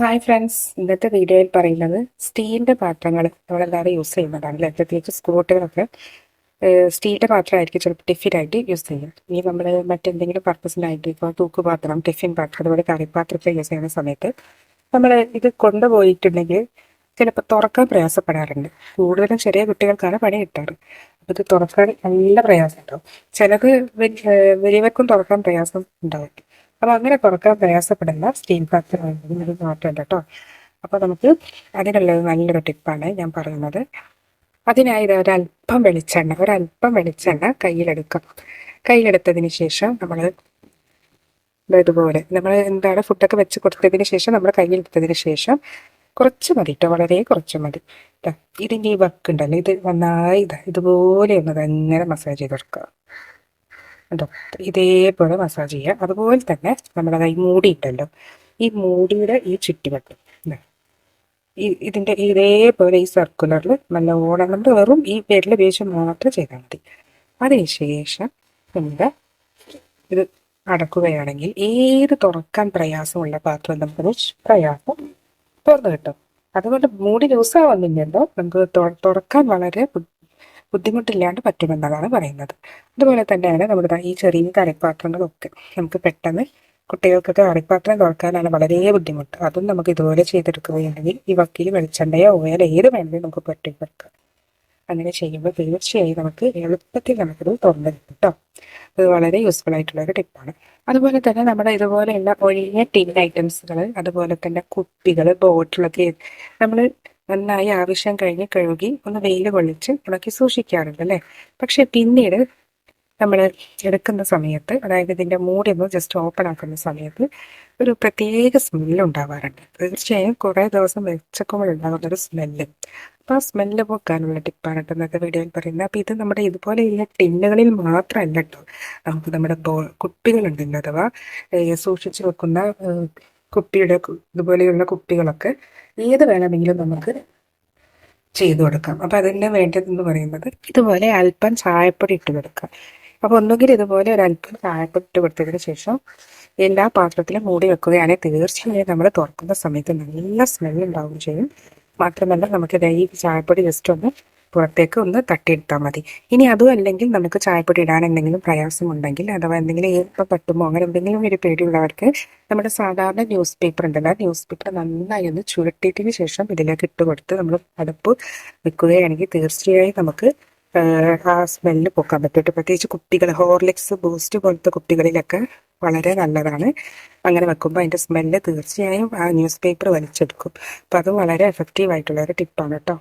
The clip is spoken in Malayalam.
ഹായ് ഫ്രണ്ട്സ് ഇന്നത്തെ വീഡിയോയിൽ പറയുന്നത് സ്റ്റീലിന്റെ പാത്രങ്ങൾ നമ്മളെല്ലാവരും യൂസ് ചെയ്യുന്നതാണ് അല്ലേ? പ്രത്യേകിച്ച് സ്കൂട്ടുകളൊക്കെ സ്റ്റീലിന്റെ പാത്രമായിരിക്കും ചിലപ്പോൾ ടിഫിനായിട്ട് യൂസ് ചെയ്യും ഇനി നമ്മൾ മറ്റെന്തെങ്കിലും പർപ്പസിനായിട്ട് ഇപ്പോൾ തൂക്കുപാത്രം ടിഫിൻ പാത്രം അതുപോലെ കറിപ്പാത്രമൊക്കെ യൂസ് ചെയ്യുന്ന സമയത്ത് നമ്മൾ ഇത് കൊണ്ടുപോയിട്ടുണ്ടെങ്കിൽ ചിലപ്പോൾ തുറക്കാൻ പ്രയാസപ്പെടാറുണ്ട്. കൂടുതലും ചെറിയ കുട്ടികൾക്കാണ് പണി കിട്ടാറ്. അപ്പോൾ ഇത് തുറക്കാൻ നല്ല പ്രയാസം ഉണ്ടാവും ചിലത് വലിയവർക്കും തുറക്കാൻ പ്രയാസം ഉണ്ടാവും. അപ്പോൾ അങ്ങനെ തുറക്കാൻ പ്രയാസപ്പെടുന്ന സ്റ്റീൽ പാത്രം ഒരു മാറ്റം കേട്ടോ. അപ്പോൾ നമുക്ക് അതിനുള്ളത് നല്ലൊരു ടിപ്പാണ് ഞാൻ പറയുന്നത്. അതിനായി ഒരല്പം വെളിച്ചെണ്ണ ഒരല്പം വെളിച്ചെണ്ണ കയ്യിലെടുക്കാം. കയ്യിലെടുത്തതിന് ശേഷം നമ്മൾ ഇതുപോലെ നമ്മൾ എന്താണ് ഫുഡൊക്കെ വെച്ച് കൊടുത്തതിന് ശേഷം നമ്മൾ കയ്യിലെടുത്തതിന് ശേഷം കുറച്ച് മതി കേട്ടോ. വളരെ കുറച്ച് മതി. ഇതിന്റെ ഈ വക്കുണ്ടല്ലോ ഇത് നന്നായി ഇതാ ഇതുപോലെ ഒന്ന് തന്നെ മസാജ് ചെയ്ത് കൊടുക്കുക. കേട്ടോ ഇതേപോലെ മസാജ് ചെയ്യുക അതുപോലെ തന്നെ നമ്മളത് ഈ മൂടിയിട്ടല്ലോ. ഈ മൂടിയുടെ ഈ ചുറ്റുവട്ടം. ഈ ഇതിന്റെ ഇതേപോലെ ഈ സർക്കുലറിൽ നല്ലോണം നമ്മൾ വെറും ഈ വിരൽ ഉപയോഗിച്ച് മാത്രം ചെയ്താൽ മതി. അതിനുശേഷം നമ്മുടെ ഇത് അടക്കുകയാണെങ്കിൽ ഏത് തുറക്കാൻ പ്രയാസമുള്ള പാത്രം നമുക്ക് പ്രയാസം തുറന്നു കിട്ടും. അതുകൊണ്ട് മൂടി ലൂസാവുന്നില്ലല്ലോ. നമുക്ക് തുറക്കാൻ വളരെ ബുദ്ധിമുട്ടില്ലാണ്ട് പറ്റുമെന്നതാണ് പറയുന്നത്. അതുപോലെ തന്നെയാണ് നമ്മുടെ ഈ ചെറിയ കറിപ്പാത്രങ്ങളൊക്കെ നമുക്ക് പെട്ടെന്ന് കുട്ടികൾക്കൊക്കെ കറിപ്പാത്രം തുറക്കാനാണ് വളരെ ബുദ്ധിമുട്ട്. അതും നമുക്ക് ഇതുപോലെ ചെയ്തെടുക്കുകയാണെങ്കിൽ ഈ വക്കീൽ വെളിച്ചെണ്ണയോ ഓയിൽ ഏത് വേണമെങ്കിലും നമുക്ക് പെട്ടി വെക്കാം. അങ്ങനെ ചെയ്യുമ്പോൾ തീർച്ചയായും നമുക്ക് എളുപ്പത്തിൽ നമുക്കിത് തുറന്നു കിട്ടും അത് വളരെ യൂസ്ഫുൾ ആയിട്ടുള്ള ഒരു ടിപ്പാണ് അതുപോലെ തന്നെ നമ്മുടെ ഇതുപോലെയുള്ള ഒഴിഞ്ഞ ടിൻ ഐറ്റംസുകൾ അതുപോലെ തന്നെ കുപ്പികൾ ബോട്ടിലൊക്കെ നമ്മൾ നന്നായി ആവശ്യം കഴിഞ്ഞ് കഴുകി ഒന്ന് വെയിൽ കൊള്ളിച്ച് ഉണക്കി സൂക്ഷിക്കാറുണ്ട് അല്ലേ? പക്ഷെ പിന്നീട് നമ്മൾ എടുക്കുന്ന സമയത്ത് അതായത് ഇതിന്റെ മൂടി ഒന്ന് ജസ്റ്റ് ഓപ്പൺ ആക്കുന്ന സമയത്ത് ഒരു പ്രത്യേക സ്മെല്ല് ഉണ്ടാവാറുണ്ട്. തീർച്ചയായും കുറേ ദിവസം വെച്ചക്കുമ്പോഴുണ്ടാകുന്ന ഒരു സ്മെല്ല് അപ്പോൾ ആ സ്മെല്ല് പോക്കാനുള്ള ടിപ്പാണ് ഇന്നത്തെ വീഡിയോയിൽ പറയുന്നത്. അപ്പോൾ ഇത് നമ്മുടെ ഇതുപോലെയുള്ള ടിന്നുകളിൽ മാത്രമല്ല കേട്ടോ. നമുക്ക് നമ്മുടെ ബോ കുപ്പികളുണ്ടല്ലോ അഥവാ സൂക്ഷിച്ചു വെക്കുന്ന കുപ്പിയുടെ ഇതുപോലെയുള്ള കുപ്പികളൊക്കെ ഏത് വേണമെങ്കിലും നമുക്ക് ചെയ്തു കൊടുക്കാം. അപ്പം അതിന് വേണ്ടതെന്ന് പറയുന്നത് ഇതുപോലെ അല്പം ചായപ്പൊടി ഇട്ട് കൊടുക്കാം അപ്പോൾ ഒന്നുകിൽ ഇതുപോലെ ഒരു അല്പം ചായപ്പൊടി ഇട്ട് കൊടുത്തതിന് ശേഷം എല്ലാ പാത്രത്തിലും മൂടി വെക്കുകയാണെങ്കിൽ തീർച്ചയായും നമ്മൾ തുറക്കുന്ന സമയത്ത് നല്ല സ്മെല്ലുണ്ടാവുകയും ചെയ്യും. മാത്രമല്ല നമുക്ക് ഈ ചായപ്പൊടി ജസ്റ്റ് ഒന്ന് പുറത്തേക്ക് ഒന്ന് തട്ടിയെടുത്താൽ മതി. ഇനി അതും അല്ലെങ്കിൽ നമുക്ക് ചായപ്പൊടി ഇടാൻ എന്തെങ്കിലും പ്രയാസമുണ്ടെങ്കിൽ അഥവാ എന്തെങ്കിലും ഈർപ്പം തട്ടുമോ അങ്ങനെ എന്തെങ്കിലും ഒരു പേടിയുള്ളവർക്ക് നമ്മുടെ സാധാരണ ന്യൂസ് പേപ്പർ ഉണ്ടല്ലോ ന്യൂസ് പേപ്പർ നന്നായി ഒന്ന് ചുരുട്ടിയതിന് ശേഷം ഇതിലേക്ക് ഇട്ട് കൊടുത്ത് നമ്മൾ അടുപ്പ് വെക്കുകയാണെങ്കിൽ തീർച്ചയായും നമുക്ക് ആ സ്മെല്ല് പോക്കാൻ പറ്റും. പ്രത്യേകിച്ച് കുട്ടികൾ ഹോർലിക്സ് ബൂസ്റ്റ് പോലത്തെ കുട്ടികളിലൊക്കെ വളരെ നല്ലതാണ്. അങ്ങനെ വെക്കുമ്പോൾ അതിന്റെ സ്മെല്ല് തീർച്ചയായും ആ ന്യൂസ് പേപ്പർ വലിച്ചെടുക്കും. അപ്പം അത് വളരെ എഫക്റ്റീവ് ആയിട്ടുള്ള ഒരു ടിപ്പാണ് കേട്ടോ.